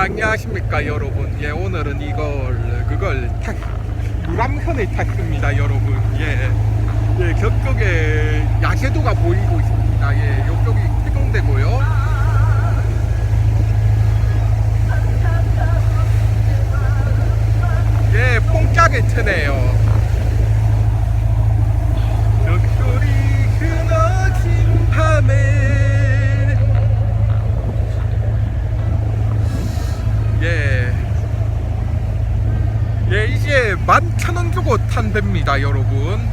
안녕하십니까 여러분. 예 오늘은 이걸 그걸 타 유람선을 탔습니다 여러분. 예, 예 저쪽에 야제도가 보이고 있습니다. 예 이쪽이 태종대고요. 예 뽕짝을 트네요 주고 탄답니다, 여러분.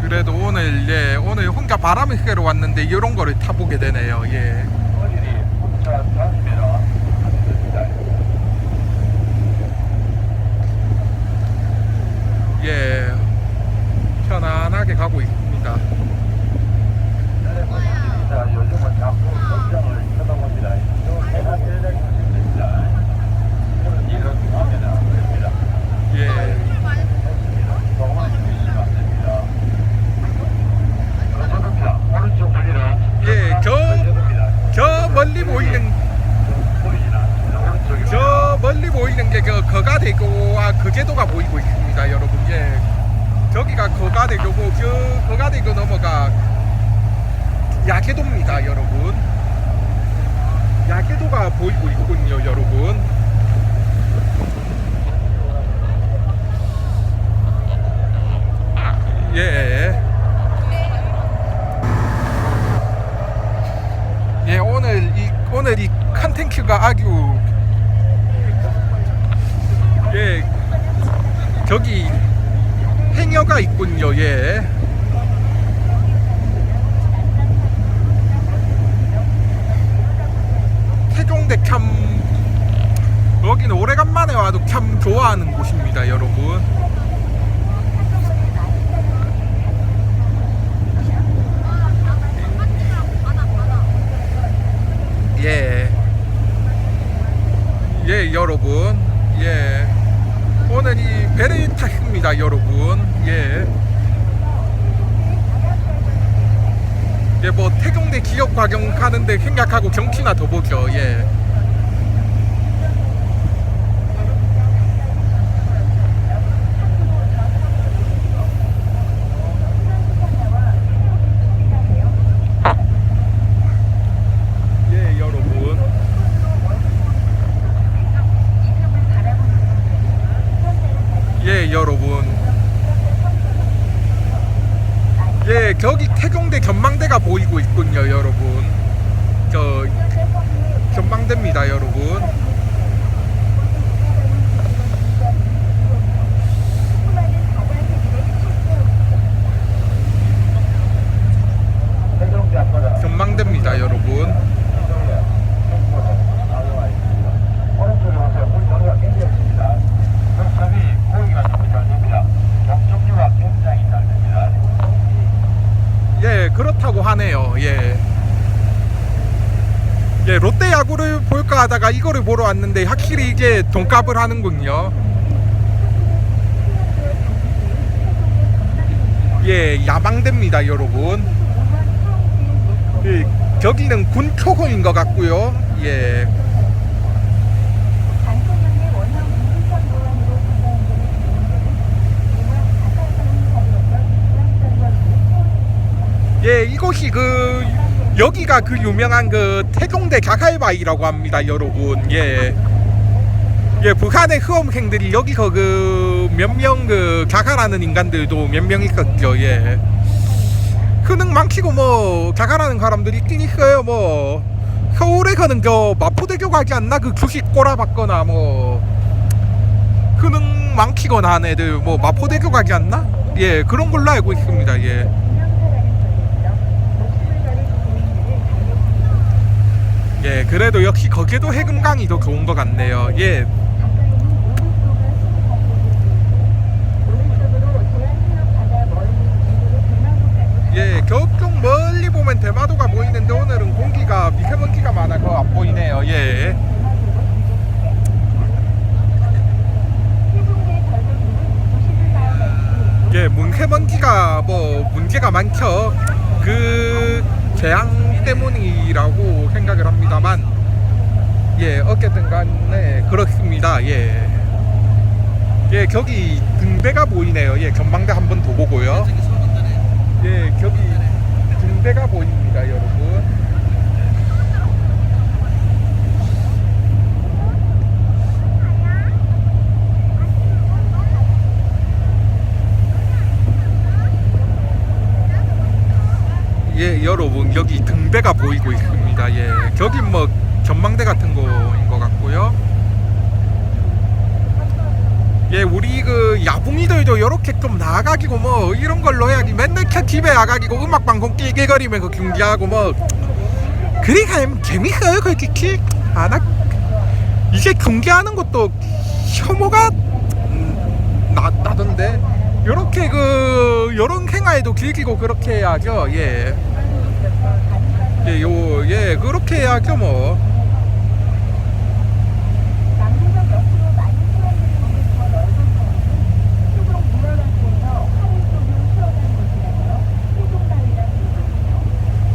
그래도 오늘, 예, 오늘 혼자 바람을 쐬러 왔는데, 이런 거를 타보게 되네요, 예. 예. 편안하게 가고 있습니다. 자, 요즘은 자꾸 성장을 쳐다봅니다. 또 해가 대장이 됩니다. 그런 일은 하면 안 됩니다. 예. 동안 주시면 안 됩니다. 그렇습니다. 오른쪽 멀리는 예, 저- 됩니다. 저 멀리 보이는, 보이진 않습니다. 오른쪽이 저 멀리 보이는 게 그 거가대교와 거제도가 보이고 있습니다, 여러분. 예. 저기가 거가대교고, 저 거가대교 넘어가 야계도입니다, 여러분. 야계도가 보이고 있군요, 여러분. 예. 예, 오늘 이 오늘 이 컨텐츠가 아주 예 저기 행여가 있군요. 예. 태종대 참 여기는 오래간만에 와도 참 좋아하는 곳입니다, 여러분. 예. 예, 여러분. 예. 오늘 이 배를 탔습니다, 여러분. 예. 예, 뭐 태종대 기업 과경 가는데 생각하고 경치나 더 보죠. 예. 예, 여러분. 예, 여러분. 예, 저기 태종대 전망대가 보이고 있군요, 여러분. 저 전망대입니다, 여러분. 해병대 앞바다 전망대입니다, 여러분. 오른쪽에 보세요. 물 정리가 굉장히 습니다 흙섭이 고기가 너무 잘 됩니다. 경종류가 굉장히 잘 됩니다. 예, 그렇다고 하네요. 예. 예, 롯데 야구를 볼까 하다가 이거를 보러 왔는데 확실히 이제 돈값을 하는군요. 예, 야망대입니다, 여러분. 예, 저기는 군초호인 것 같고요. 예. 예, 이곳이 그 여기가 그 유명한 그 태종대 자갈바위라고 합니다, 여러분. 예. 예, 북한의 수험생들이 여기서 그 몇 명 그 자갈하는 인간들도 몇 명 있었죠. 예. 흔능 많기고 뭐 자갈하는 사람들이 있긴 있어요. 뭐 서울에서는 저 마포대교 가지 않나 그 주식 꼬라박거나 뭐 흔능 많기거나 한 애들 뭐 마포대교 가지 않나? 예, 그런 걸로 알고 있습니다. 예. 예, 그래도 역시 거기도 해금강이 더 좋은 것 같네요. 예, 예, 저쪽 멀리 보면 대마도가 보이는데 오늘은 공기가 미세먼지가 많아서 안 보이네요. 예. 예, 문세먼지가 뭐 문제가 많죠. 그 재앙 때문이라고 생각을 합니다만 예 어쨌든 간에 그렇습니다. 예. 예 저기 등대가 보이네요. 예 전망대 한 번 더 보고요. 예 저기 등대가 보입니다 여러분. 예 여러분 여기 등대가 보이고 있습니다. 예 저기 뭐 전망대 같은 거인 것 같고요. 예 우리 그 야붕이들도 요렇게 좀 나아가기고 뭐 이런 걸로 해야지. 맨날 켜 집에 나가기고 음악 방송 끼게거리면서 경기하고 뭐. 그리 가면 재밌어요 솔직히 아나 이제 경기하는 것도 혐오가 음, 나, 나던데? 요렇게 그 요런 행화에도 즐기고 그렇게 해야죠. 예. 예, 요, 예, 그렇게 해야죠 뭐.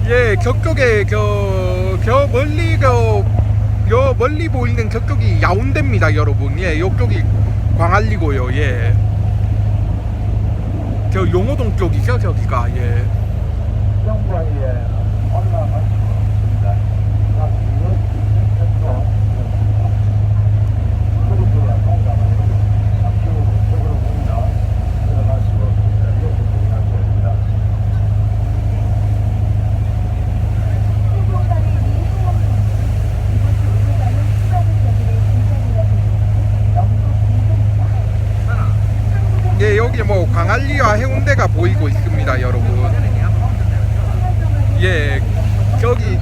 예, 저쪽에 저, 저 멀리 그, 요 멀리 보이는 저쪽이 야운데입니다, 여러분. 예, 요쪽이 광안리고요. 예. 저 용호동 쪽이죠, 저기가. 예. 올라가시고 있습니다. 자, 이거 이쪽으로 그룹으로 동감을 잠시 후 쪽으로 봅니다. 들어가시고 이렇게 진행하셔야 됩니다. 세종다리 위 소원동은 이곳이 오래가는 수자들의 진전이라 불리는 영국 인근입니다. 예, 여기 뭐 광안리와 해운대가 보이고 있습니다, 여러분. 예, 저기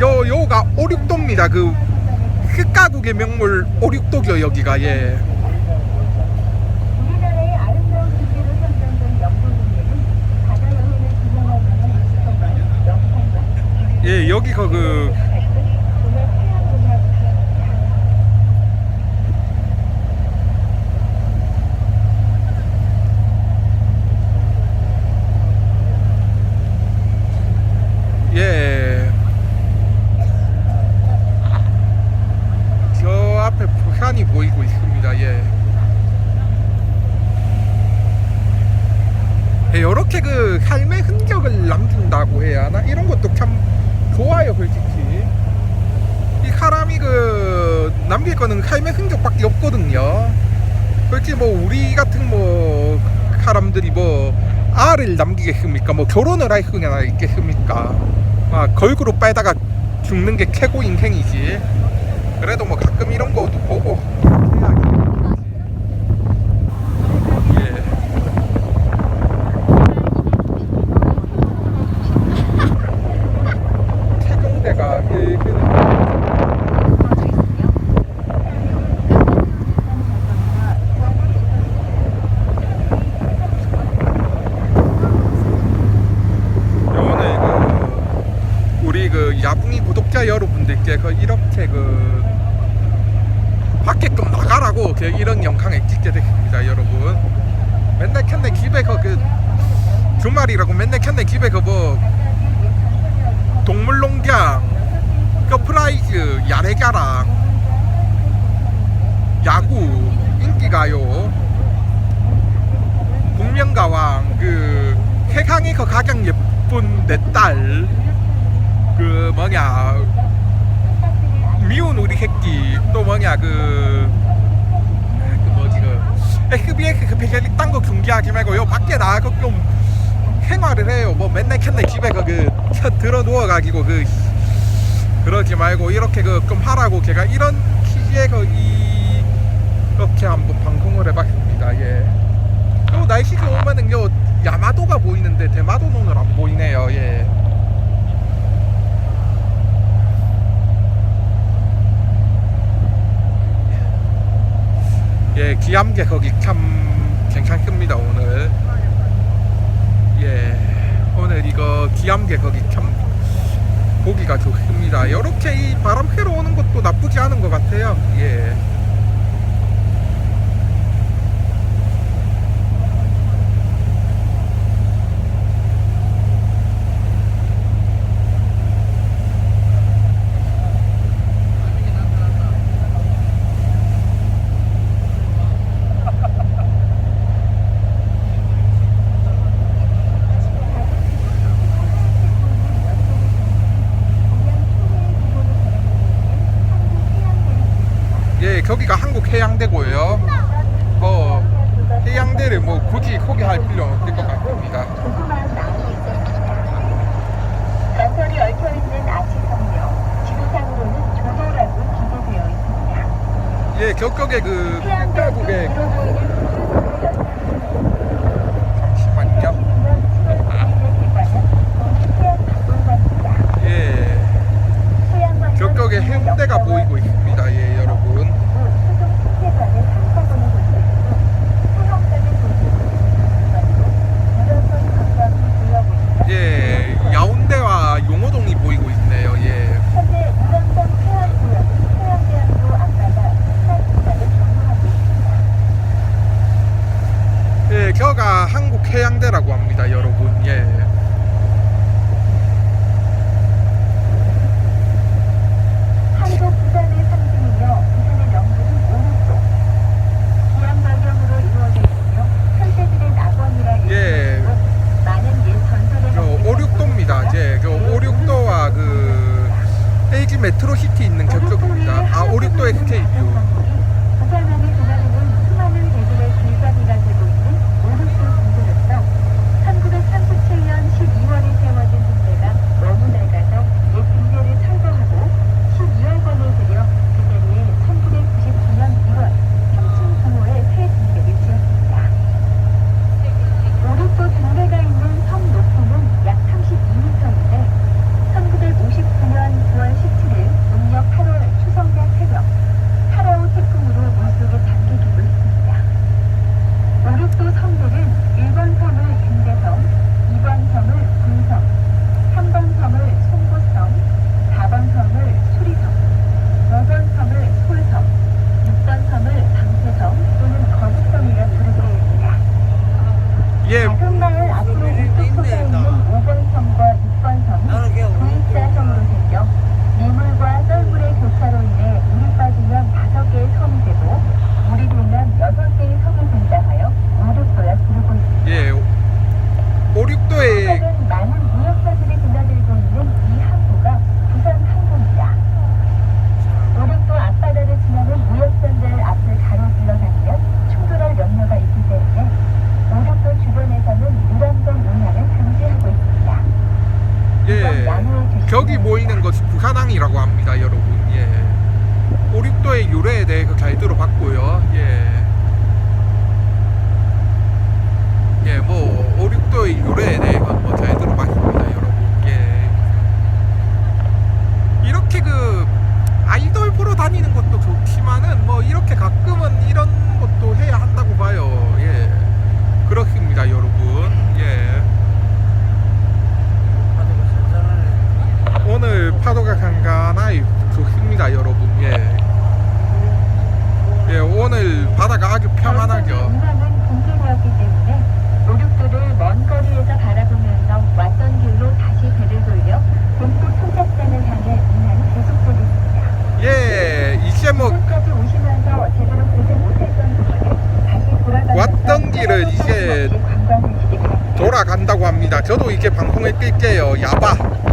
요 요가 오륙도입니다. 그 흑가국의 명물 오륙도죠, 여기가. 예. 우리나라의 아름다운 국기로 선정된 영국인들은 바다 여행을 구경하고는 정말 영상과 예, 여기가 그 정말 태양문화부터 예. 저 앞에 부산이 보이고 있습니다. 예. 예, 요렇게 그 삶의 흔적을 남긴다고 해야 하나? 이런 것도 참 좋아요, 솔직히. 이 사람이 그 남길 거는 삶의 흔적밖에 없거든요. 솔직히 뭐 우리 같은 뭐 사람들이 뭐 알을 남기겠습니까? 뭐 결혼을 할 수나 있겠습니까? 아, 걸그로 빼다가 죽는 게 최고 인생이지. 그래도 뭐 가끔 이런 것도 보고. 예. 태경대가 예, 그 요번에 그 우리 그 야붕이 구독자 여러분들께 그 이렇게 그 밖에 좀 나가라고 그 이런 영상을 찍게 됐습니다 여러분 맨날 캔내 집에 그, 그 주말이라고 맨날 캔내 집에 그뭐 동물농장 서프라이즈 야레가랑 야구 인기가요. 복면가왕 그 세상에서 가장 예쁜 내 딸. 그 뭐냐 미운 우리 새끼. 또 뭐냐 그, 그 뭐지 그 SBS 그 패널이 딴거 중계하지 말고 요. 밖에 나가서 좀 생활을 해요 뭐 맨날 캔날 집에 그, 그 들어 누워가지고 그 그러지 말고 이렇게 그 좀 하라고 제가 이런 취지의 그이 이렇게 한번 방송을 해봤습니다 예. 요 날씨가 오면은 요 야마도가 보이는데 대마도는 오늘 안 보이네요 예. 예, 기암계 거기 참 괜찮습니다 오늘. 예, 오늘 이거 기암계 거기 참 보기가 좋습니다. 이렇게 이 바람 쐬러 오는 것도 나쁘지 않은 것 같아요. 예. 해양대고요. 뭐 해양대를 뭐 굳이 소개할 필요 없을 것 같습니다. 예, 격격의 그 해양대국의 그 잠시만요. 아. 예, 격격의 해운대가 보이고 있습니다. 아주 평안하죠. 예, 이제 뭐 왔던 길을 이제 돌아간다고 합니다. 저도 이제 방송에 뛸게요. 야바.